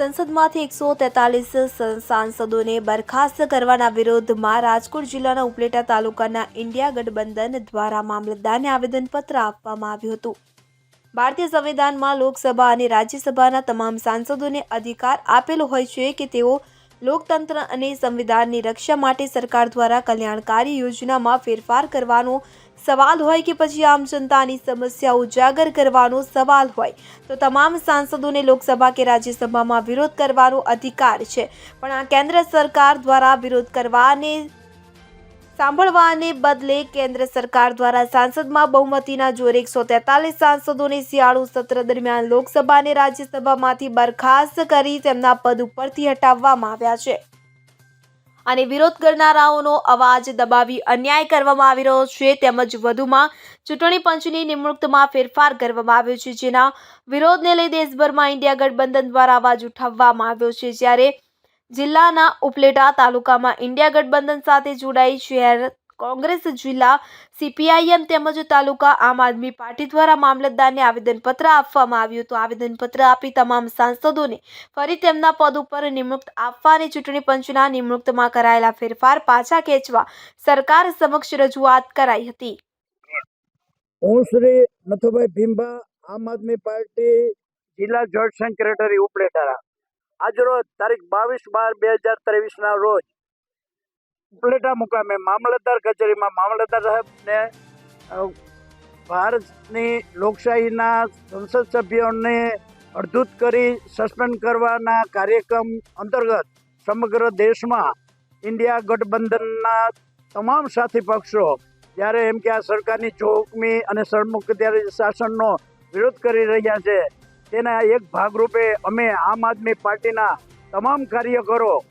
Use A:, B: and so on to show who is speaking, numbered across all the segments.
A: સંસદમાંથી એકસો તેતાલીસ સાંસદોને બરખાસ્ત કરવાના વિરોધમાં રાજકોટ જિલ્લાના ઉપલેટા તાલુકાના ઇન્ડિયા ગઠબંધન દ્વારા મામલતદારને આવેદનપત્ર આપવામાં આવ્યું હતું. ભારતીય સંવિધાનમાં લોકસભા અને રાજ્યસભાના તમામ સાંસદોને અધિકાર આપેલો હોય છે કે તેઓ લોકતંત્ર અને સંવિધાનની રક્ષા માટે સરકાર દ્વારા કલ્યાણકારી યોજનામાં ફેરફાર કરવાનો સવાલ હોય કે પછી આમ જનતાની સમસ્યા ઉજાગર કરવાનો સવાલ હોય, તો તમામ સાંસદોને લોકસભા કે રાજ્યસભામાં વિરોધ કરવાનો અધિકાર છે. પણ આ કેન્દ્ર સરકાર દ્વારા વિરોધ કરવાને સાંભળવાને બદલે કેન્દ્ર સરકાર દ્વારા સાંસદમાં બહુમતીના જોરે એકસો તેતાલીસ સાંસદોને શિયાળુ સત્ર દરમિયાન લોકસભા અને રાજ્યસભામાંથી બરખાસ્ત કરી તેમના પદ ઉપરથી હટાવવામાં આવ્યા છે. અને વિરોધ કરનારાઓનો અવાજ દબાવી અન્યાય કરવામાં આવી રહ્યો છે. તેમજ વધુમાં ચૂંટણી પંચની નિમણૂકમાં ફેરફાર કરવામાં આવ્યો છે. જેના વિરોધને લઈ દેશભરમાં ઇન્ડિયા ગઠબંધન દ્વારા અવાજ ઉઠાવવામાં આવ્યો છે. જ્યારે જિલ્લાના ઉપલેટા તાલુકામાં ઇન્ડિયા ગઠબંધન સાથે જોડાઈ શહેર કોંગ્રેસ જિલ્લા સીપીઆઈએમ તેમજ તાલુકા આમ આદમી પાર્ટી દ્વારા મામલતદારને આવેદનપત્ર આપવામાં આવ્યું હતું. આવેદનપત્ર આપી તમામ સાંસદોને ફરી તેમના પદ ઉપર નિમણૂક આપવા અને ચૂંટણી પંચના નિમણૂકમાં કરાયેલા ફેરફાર પાછા ખેંચવા સરકાર સમક્ષ રજૂઆત કરાઈ હતી.
B: હું શ્રી નથુભાઈ ભીમભા આમ આદમી પાર્ટી જિલ્લા જોઈન્ટ સેક્રેટરી ઉપલેટારા આજરોજ તારીખ બાવીસ બાર બે હજાર ત્રેવીસના રોજ ઉપલેટા મુકામે મામલતદાર કચેરીમાં મામલતદાર સાહેબને ભારતની લોકશાહીના સંસદ સભ્યોને અડધૂત કરી સસ્પેન્ડ કરવાના કાર્યક્રમ અંતર્ગત સમગ્ર દેશમાં ઇન્ડિયા ગઠબંધનના તમામ સાથી પક્ષો જ્યારે એમ કે આ સરકારની ચોકમી અને સરમુખત્યારી શાસનનો વિરોધ કરી રહ્યા છે તેના એક ભાગરૂપે અમે આમ આદમી પાર્ટીના તમામ કાર્યકરો,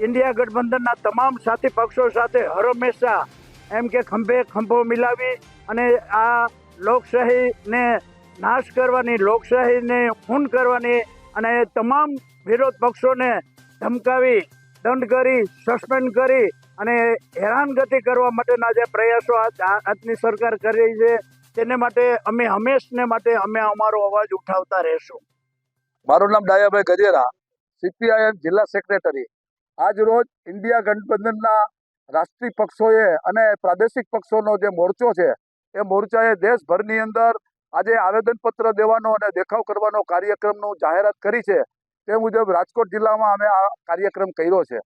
B: ઇન્ડિયા ગઠબંધનના તમામ સાથી પક્ષો સાથે હર હંમેશા એમ કે ખંભે ખંભો મિલાવી અને આ લોકશાહીને નાશ કરવાની, લોકશાહીને ખૂન કરવાની અને તમામ વિરોધ પક્ષોને ધમકાવી, દંડ કરી, સસ્પેન્ડ કરી અને હેરાનગતિ કરવા માટેના જે પ્રયાસો આજ- આજની સરકાર કરી છે તેને માટે અમે હંમેશને માટે અમે અમારો અવાજ ઉઠાવતા રહેશું.
C: મારું નામ ડાયાભાઈ ગજેરા સીપીઆઈએમ જિલ્લા સેક્રેટરી આજ રોજ ઇન્ડિયા ગઠબંધનના રાષ્ટ્રીય પક્ષોએ અને પ્રાદેશિક પક્ષોનો જે મોરચો છે, એ મોરચાએ દેશભરની અંદર આજે આવેદનપત્ર દેવાનો અને દેખાવ કરવાનો કાર્યક્રમનું જાહેરાત કરી છે. તે મુજબ રાજકોટ જિલ્લામાં અમે આ કાર્યક્રમ કર્યો છે.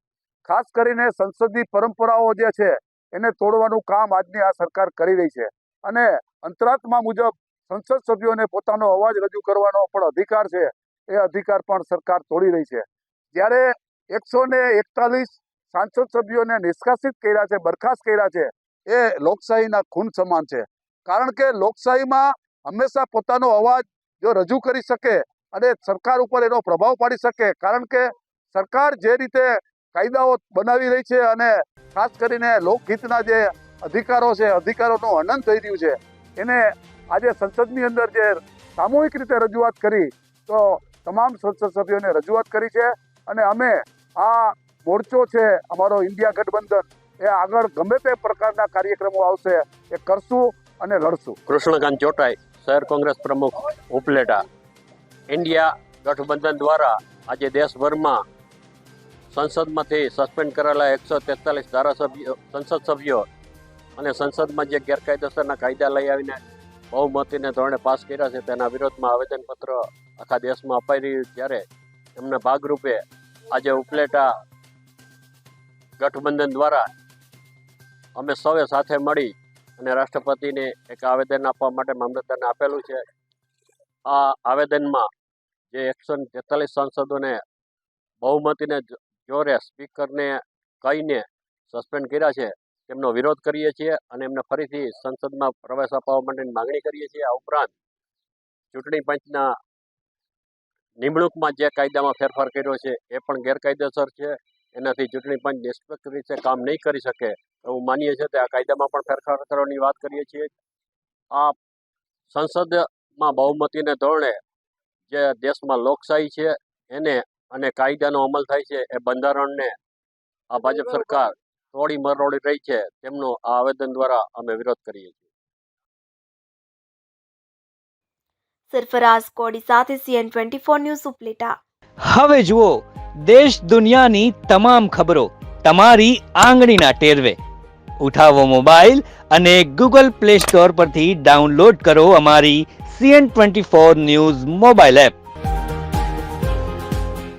C: ખાસ કરીને સંસદની પરંપરાઓ જે છે, એને તોડવાનું કામ આજની આ સરકાર કરી રહી છે. અને અંતરાત્મા મુજબ સંસદ સભ્યોને પોતાનો અવાજ રજૂ કરવાનો પણ અધિકાર છે. એ અધિકાર પણ સરકાર તોડી રહી છે. જ્યારે એકસો ને એકતાલીસ સાંસદ સભ્યોને નિષ્કાસિત કર્યા છે, બરખાસ્ત કર્યા છે, એ લોકશાહીના ખૂન સમાન છે. કારણ કે લોકશાહીમાં હંમેશા પોતાનો અવાજ જો રજૂ કરી શકે અને સરકાર ઉપર એનો પ્રભાવ પાડી શકે, કારણ કે સરકાર જે રીતે કાયદાઓ બનાવી રહી છે અને ખાસ કરીને લોકહિતના જે અધિકારો છે, અધિકારોનું હનન થઈ રહ્યું છે એને આજે સંસદની અંદર જે સામૂહિક રીતે રજૂઆત કરી, તો તમામ સંસદ સભ્યોને રજૂઆત કરી છે અને અમે આ મોરચો છે, અમારો ઇન્ડિયા ગઠબંધન, એ આગળ ગમે તે પ્રકારના કાર્યક્રમો આવશે એ કરશું અને લડશું.
D: કૃષ્ણકાંત ચોટાઈ, શહેર કોંગ્રેસ પ્રમુખ ઉપલેટા. ઇન્ડિયા ગઠબંધન દ્વારા આજે દેશભરમાં સંસદમાંથી સસ્પેન્ડ કરેલા એકસો તેતાલીસ ધારાસભ્યો, સંસદ સભ્યો અને સંસદમાં જે ગેરકાયદેસરના કાયદા લઈ આવીને બહુમતીને ધોરણે પાસ કર્યા છે, તેના વિરોધમાં આવેદનપત્ર આખા દેશમાં અપાઈ રહ્યું ત્યારે એમના ભાગરૂપે આજે ઉપલેટા ગઠબંધન દ્વારા અમે સૌએ સાથે મળી અને રાષ્ટ્રપતિને એક આવેદન આપવા માટે મામલતદારને આપેલું છે. આ આવેદનમાં જે એકસો તેતાલીસ સાંસદોને બહુમતીને જોરે સ્પીકરને કહીને સસ્પેન્ડ કર્યા છે. તેમનો વિરોધ કરીએ છીએ અને એમને ફરીથી સંસદમાં પ્રવેશ અપાવવા માટેની માગણી કરીએ છીએ. આ ઉપરાંત ચૂંટણી પંચના નિમણૂકમાં જે કાયદામાં ફેરફાર કર્યો છે એ પણ ગેરકાયદેસર છે. એનાથી ચૂંટણી પંચ નિષ્પક્ષ રીતે કામ નહીં કરી શકે એવું માનીએ છીએ. તે આ કાયદામાં પણ ફેરફાર કરવાની વાત કરીએ છીએ. આ સંસદમાં બહુમતીને ધોરણે જે દેશમાં લોકશાહી છે એને અને કાયદાનો અમલ થાય છે એ બંધારણને આ ભાજપ સરકાર તોડી મરોડી રહી છે તેમનો આ આવેદન દ્વારા અમે વિરોધ કરીએ છીએ.
A: સરફરાઝ કોડી સાથે CN twenty four news Upleta.
E: હવે જુઓ દેશ દુનિયાની તમામ ખબરો તમારી આંગળીના ટેરવે. ઉઠાવો મોબાઈલ અને ગૂગલ પ્લે સ્ટોર પરથી ડાઉનલોડ કરો અમારી CN twenty four news mobile app.